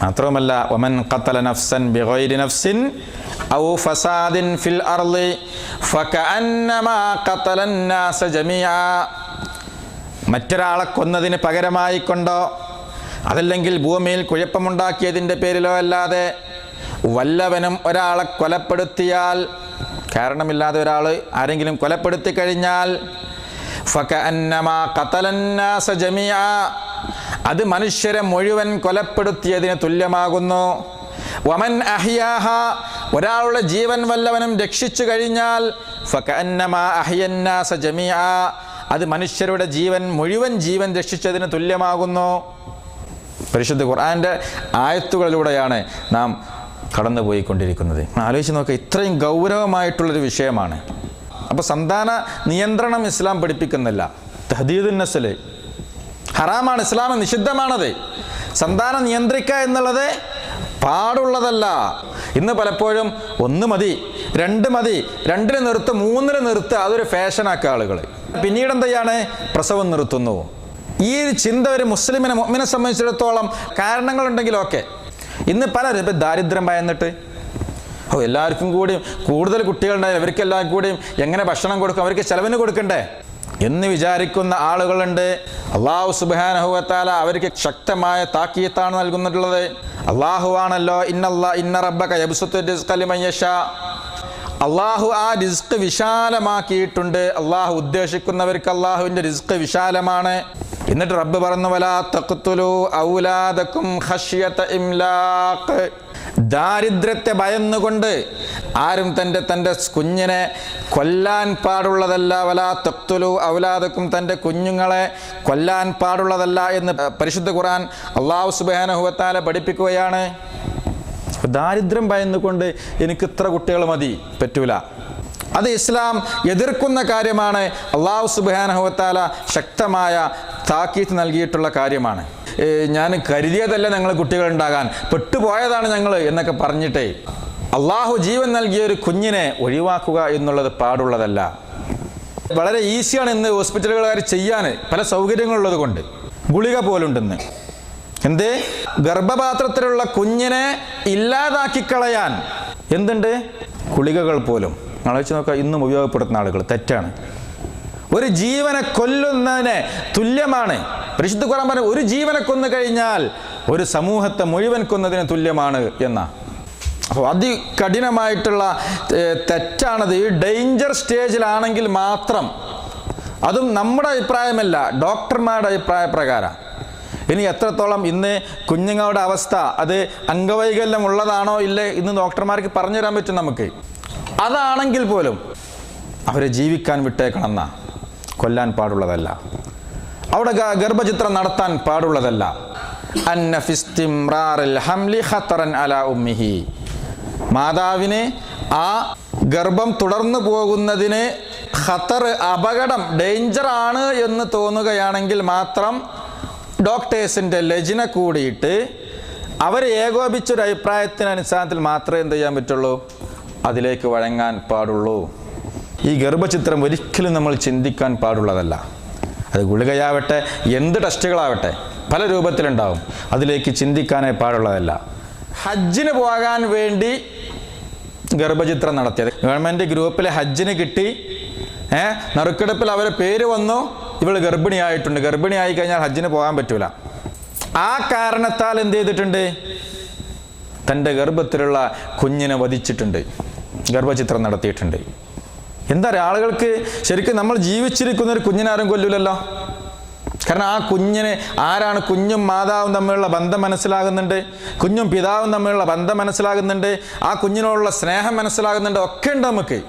മാത്രവുമല്ല ഒമൻ ഖത്തല നഫ്സൻ ബിഗൈരി നഫ്സിൻ ഔ ഫസാദിൻ ഫിൽ അർളി ഫകഅന്നമാ ഖത്തല الناس ജമീഅ മറ്റൊരാളെ കൊന്നതിന് പകരമായി കൊണ്ടോ? അതല്ലെങ്കിൽ ഭൂമിയിൽ കുഴപ്പമുണ്ടാക്കിയതിന്റെ പേരിലോ അല്ലാതെ വല്ലവനും ഒരാളെ കൊലപ്പെടുത്തിയാൽ കാരണമില്ലാതെ ഒരാൾ ആരെങ്കിലും കൊലപ്പെടുത്തി കഴിഞ്ഞാൽ ഫകഅന്നമാ ഖതലന്നാസ ജമീഅ അത് മനുഷ്യരെ മുഴുവൻ കൊലപ്പെടുത്തിയതിന് തുല്യമാകുന്നു. വമൻ അഹിയാഹ ഒരാളുടെ ജീവൻ വല്ലവനും രക്ഷിച്ചു കഴിഞ്ഞാൽ അത് മനുഷ്യരുടെ ജീവൻ മുഴുവൻ ജീവൻ രക്ഷിച്ചതിന് തുല്യമാകുന്നു. പരിശുദ്ധ ഖുർആാന്റെ ആയത്തുകളിലൂടെയാണ് നാം കടന്നു പോയിക്കൊണ്ടിരിക്കുന്നത് ആലോചിച്ച് നോക്കുക ഇത്രയും ഗൗരവമായിട്ടുള്ളൊരു വിഷയമാണ്. അപ്പോൾ സന്താന നിയന്ത്രണം ഇസ്ലാം പഠിപ്പിക്കുന്നില്ല. തഹദീദുൻ നസൽ ഹറാമാണ് ഇസ്ലാം നിഷിദ്ധമാണത്. സന്താനം നിയന്ത്രിക്കുക എന്നുള്ളത് പാടുള്ളതല്ല. ഇന്ന് പലപ്പോഴും ഒന്ന് മതി രണ്ട് മതി രണ്ടിന് നിർത്ത് മൂന്നിന് നിർത്ത് അതൊരു ഫാഷനാക്കുക ആളുകൾ പിന്നീട് എന്തെയാണ് പ്രസവം നിർത്തുന്നു. ഈ ഒരു ചിന്ത ഒരു മുസ്ലിമിനെ മുഅ്മിനെ സംബന്ധിച്ചിടത്തോളം കാരണങ്ങളുണ്ടെങ്കിലും ഓക്കെ ഇന്ന് പലരും ഇപ്പം ദാരിദ്ര്യം ഭയന്നിട്ട്. ഓ എല്ലാവർക്കും കൂടിയും കൂടുതൽ കുട്ടികളുണ്ടായി അവർക്കെല്ലാവർക്കും കൂടിയും എങ്ങനെ ഭക്ഷണം കൊടുക്കും? അവർക്ക് ചിലവിന് കൊടുക്കണ്ടേ? എന്ന് വിചാരിക്കുന്ന ആളുകളുണ്ട്. അള്ളാഹു സുബാനഹുവത്താല അവർക്ക് ശക്തമായ താക്കീത്താണ് നൽകുന്നിട്ടുള്ളത്. അള്ളാഹുവാണല്ലോ ഇന്നല്ലാ ഇന്ന റബ്ബക യബ്സുത്തു റിസ്ഖ ലിമൻ യശാ അള്ളാഹു ആ റിസ്ക് വിശാലമാക്കിയിട്ടുണ്ട്. അള്ളാഹു ഉദ്ദേശിക്കുന്നവർക്ക് അള്ളാഹുവിന്റെ റിസ്ക് വിശാലമാണ്. എന്നിട്ട് റബ്ബ് പറഞ്ഞു വലാ തഖ്തുലു ഇംലാഖ്. ദാരിദ്ര്യത്തെ ഭയന്നുകൊണ്ട് ആരും തന്റെ തന്റെ കുഞ്ഞിനെ കൊല്ലാൻ പാടുള്ളതല്ല വല തഖ്തുലു ഔലാദക്കും തന്റെ കുഞ്ഞുങ്ങളെ കൊല്ലാൻ പാടുള്ളതല്ല എന്ന് പരിശുദ്ധ ഖുർആൻ അള്ളാഹു സുബാനഹുവത്താല പഠിപ്പിക്കുകയാണ്. ദാരിദ്ര്യം ഭയന്നുകൊണ്ട് എനിക്ക് ഇത്ര കുട്ടികൾ മതി പറ്റൂല. അത് ഇസ്ലാം എതിർക്കുന്ന കാര്യമാണ്. അള്ളാഹു സുബാനഹുവത്താല ശക്തമായ താക്കീത്ത് നൽകിയിട്ടുള്ള കാര്യമാണ്. ഞാൻ കരുതിയതല്ല ഞങ്ങൾ കുട്ടികൾ ഉണ്ടാകാൻ. പെട്ടുപോയതാണ് ഞങ്ങൾ എന്നൊക്കെ പറഞ്ഞിട്ടേ അള്ളാഹു ജീവൻ നൽകിയ ഒരു കുഞ്ഞിനെ ഒഴിവാക്കുക എന്നുള്ളത് പാടുള്ളതല്ല. വളരെ ഈസിയാണ് ഇന്ന് ഹോസ്പിറ്റലുകാർ ചെയ്യാൻ. പല സൗകര്യങ്ങളുള്ളത് കൊണ്ട്. ഗുളിക പോലുണ്ടെന്ന്. എന്തേ? ഗർഭപാത്രത്തിലുള്ള കുഞ്ഞിനെ ഇല്ലാതാക്കി കളയാൻ. എന്തുണ്ട്? ഗുളികകൾ പോലും. ആലോചിച്ച് നോക്കുക ഇന്നും ഉപയോഗപ്പെടുത്തുന്ന ആളുകൾ തെറ്റാണ്. ഒരു ജീവനെ കൊല്ലുന്നതിന് തുല്യമാണ്. പരിശുദ്ധ ഖുർആൻ പറഞ്ഞു ഒരു ജീവനെ കൊന്നു കഴിഞ്ഞാൽ ഒരു സമൂഹത്തെ മുഴുവൻ കൊന്നതിന് തുല്യമാണ് എന്ന. അപ്പോൾ അതികഠിനമായിട്ടുള്ള കഠിനമായിട്ടുള്ള തെറ്റാണത്. ഈ ഡേഞ്ചർ സ്റ്റേജിലാണെങ്കിൽ മാത്രം. അതും നമ്മുടെ അഭിപ്രായമല്ല ഡോക്ടർമാരുടെ അഭിപ്രായ പ്രകാരം. ഇനി എത്രത്തോളം ഇന്ന് കുഞ്ഞുങ്ങളുടെ അവസ്ഥ അത് അംഗവൈകല്യം ഉള്ളതാണോ ഇല്ലേ ഇന്ന് ഡോക്ടർമാർക്ക് പറഞ്ഞു തരാൻ പറ്റും നമുക്ക്. അതാണെങ്കിൽ പോലും അവരെ ജീവിക്കാൻ വിട്ടേക്കണമെന്ന? കൊല്ലാൻ പാടുള്ളതല്ല. അവിടെ ഗർഭചിത്രം നടത്താൻ പാടുള്ളതല്ല. മാതാവിനെ ആ ഗർഭം തുടർന്നു പോകുന്നതിന് ഖത്തർ അപകടം ഡേഞ്ചർ ആണ് എന്ന് തോന്നുകയാണെങ്കിൽ മാത്രം ഡോക്ടേഴ്സിന്റെ ലജിന കൂടിയിട്ട് അവരെ ഏകോപിച്ചൊരു അഭിപ്രായത്തിന് അടിസ്ഥാനത്തിൽ മാത്രമേ എന്ത് ചെയ്യാൻ പറ്റുള്ളൂ? അതിലേക്ക് വഴങ്ങാൻ പാടുള്ളൂ. ഈ ഗർഭചിത്രം ഒരിക്കലും നമ്മൾ ചിന്തിക്കാൻ പാടുള്ളതല്ല. അത് ഗുളികയാവട്ടെ എന്ത് ടെസ്റ്റുകളാവട്ടെ പല രൂപത്തിലുണ്ടാവും. അതിലേക്ക് ചിന്തിക്കാനേ പാടുള്ളതല്ല. ഹജ്ജിന് പോകാൻ വേണ്ടി ഗർഭചിത്രം നടത്തിയത്. ഗവൺമെന്റ് ഗ്രൂപ്പിലെ ഹജ്ജിന് കിട്ടി. ഏ നറുക്കെടുപ്പിൽ അവരെ പേര് വന്നു. ഇവൾ ഗർഭിണിയായിട്ടുണ്ട്. ഗർഭിണിയായി കഴിഞ്ഞാൽ ഹജ്ജിന് പോകാൻ പറ്റൂല. ആ കാരണത്താൽ എന്ത് ചെയ്തിട്ടുണ്ട്? തന്റെ ഗർഭത്തിലുള്ള കുഞ്ഞിനെ വധിച്ചിട്ടുണ്ട്. ഗർഭചിത്രം നടത്തിയിട്ടുണ്ട്. എന്താ ആളുകൾക്ക് ശരിക്കും നമ്മൾ ജീവിച്ചിരിക്കുന്ന ഒരു കുഞ്ഞിനാരും കൊല്ലൂലല്ലോ. കാരണം ആ കുഞ്ഞിനെ ആരാണ് കുഞ്ഞും മാതാവും തമ്മിലുള്ള ബന്ധം മനസ്സിലാകുന്നുണ്ട് കുഞ്ഞും പിതാവും തമ്മിലുള്ള ബന്ധം മനസ്സിലാകുന്നുണ്ട് ആ കുഞ്ഞിനോടുള്ള സ്നേഹം മനസ്സിലാകുന്നുണ്ട് ഒക്കെ ഉണ്ട് നമുക്ക്.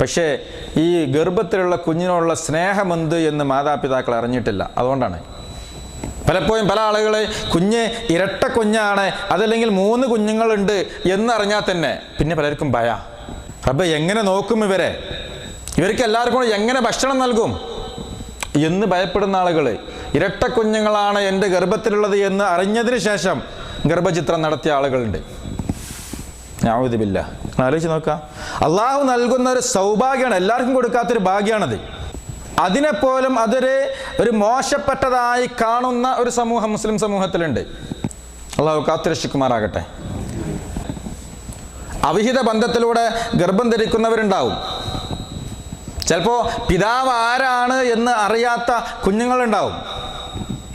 പക്ഷേ ഈ ഗർഭത്തിലുള്ള കുഞ്ഞിനോടുള്ള സ്നേഹമെന്ത് എന്ന് മാതാപിതാക്കൾ അറിഞ്ഞിട്ടില്ല. അതുകൊണ്ടാണ്. പലപ്പോഴും പല ആളുകൾ കുഞ്ഞ് ഇരട്ട കുഞ്ഞാണ് അതല്ലെങ്കിൽ മൂന്ന് കുഞ്ഞുങ്ങളുണ്ട് എന്നറിഞ്ഞാൽ തന്നെ പിന്നെ പലർക്കും ഭയ. റബ്ബ് എങ്ങനെ നോക്കും ഇവരെ? ഇവർക്ക് എല്ലാവർക്കും എങ്ങനെ ഭക്ഷണം നൽകും? എന്ന് ഭയപ്പെടുന്ന ആളുകൾ ഇരട്ട കുഞ്ഞുങ്ങളാണ് എന്റെ ഗർഭത്തിലുള്ളത് എന്ന് അറിഞ്ഞതിന് ശേഷം ഗർഭചിത്രം നടത്തിയ ആളുകളുണ്ട്. ഞാവുദില്ല ആലോചിച്ച് നോക്കാം. അള്ളാഹു നൽകുന്ന ഒരു സൗഭാഗ്യമാണ് എല്ലാവർക്കും കൊടുക്കാത്തൊരു ഭാഗ്യമാണത്. അതിനെപ്പോലും അതൊരു ഒരു മോശപ്പെട്ടതായി കാണുന്ന ഒരു സമൂഹം മുസ്ലിം സമൂഹത്തിലുണ്ട്. അള്ളാഹു കാത്തുരക്ഷിക്കുമാറാകട്ടെ. അവിഹിത ബന്ധത്തിലൂടെ ഗർഭം ധരിക്കുന്നവരുണ്ടാവും. ചിലപ്പോൾ പിതാവ് ആരാണ് എന്ന് അറിയാത്ത കുഞ്ഞുങ്ങളുണ്ടാവും.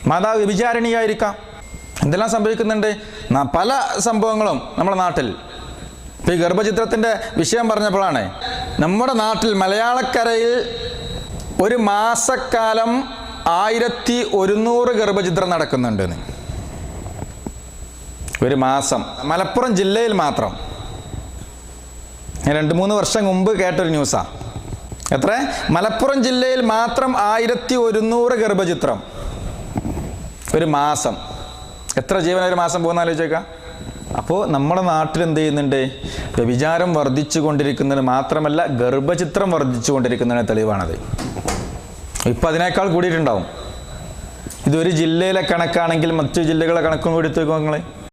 മാതാവ് വിചാരണീയായിരിക്കാം. എന്തെല്ലാം സംഭവിക്കുന്നുണ്ട്? പല സംഭവങ്ങളും നമ്മുടെ നാട്ടിൽ. ഇപ്പോൾ ഈ ഗർഭചിത്രത്തിന്റെ വിഷയം പറഞ്ഞപ്പോഴാണ്. നമ്മുടെ നാട്ടിൽ മലയാളക്കരയിൽ ഒരു മാസക്കാലം ആയിരത്തി ഒരുന്നൂറ് ഗർഭചിത്രം നടക്കുന്നുണ്ട് ഒരു മാസം. മലപ്പുറം ജില്ലയിൽ മാത്രം. ഞാൻ രണ്ട് മൂന്ന് വർഷം മുമ്പ് കേട്ടൊരു ന്യൂസാണ് എത്ര? മലപ്പുറം ജില്ലയിൽ മാത്രം ആയിരത്തി ഒരുന്നൂറ് ഗർഭചിത്രം. ഒരു മാസം. എത്ര ജീവൻ ഒരു മാസം പോകുന്ന ആലോചിച്ചേക്കാം. അപ്പോൾ നമ്മുടെ നാട്ടിൽ എന്ത് ചെയ്യുന്നുണ്ട്? വ്യഭിചാരം വർദ്ധിച്ചു കൊണ്ടിരിക്കുന്നതിന് മാത്രമല്ല ഗർഭചിത്രം വർദ്ധിച്ചു കൊണ്ടിരിക്കുന്നതിന് തെളിവാണത്. ഇപ്പം അതിനേക്കാൾ കൂടിയിട്ടുണ്ടാവും. ഇതൊരു ജില്ലയിലെ കണക്കാണെങ്കിൽ മറ്റു ജില്ലകളെ കണക്കും കൂടി നോക്കുക നിങ്ങൾ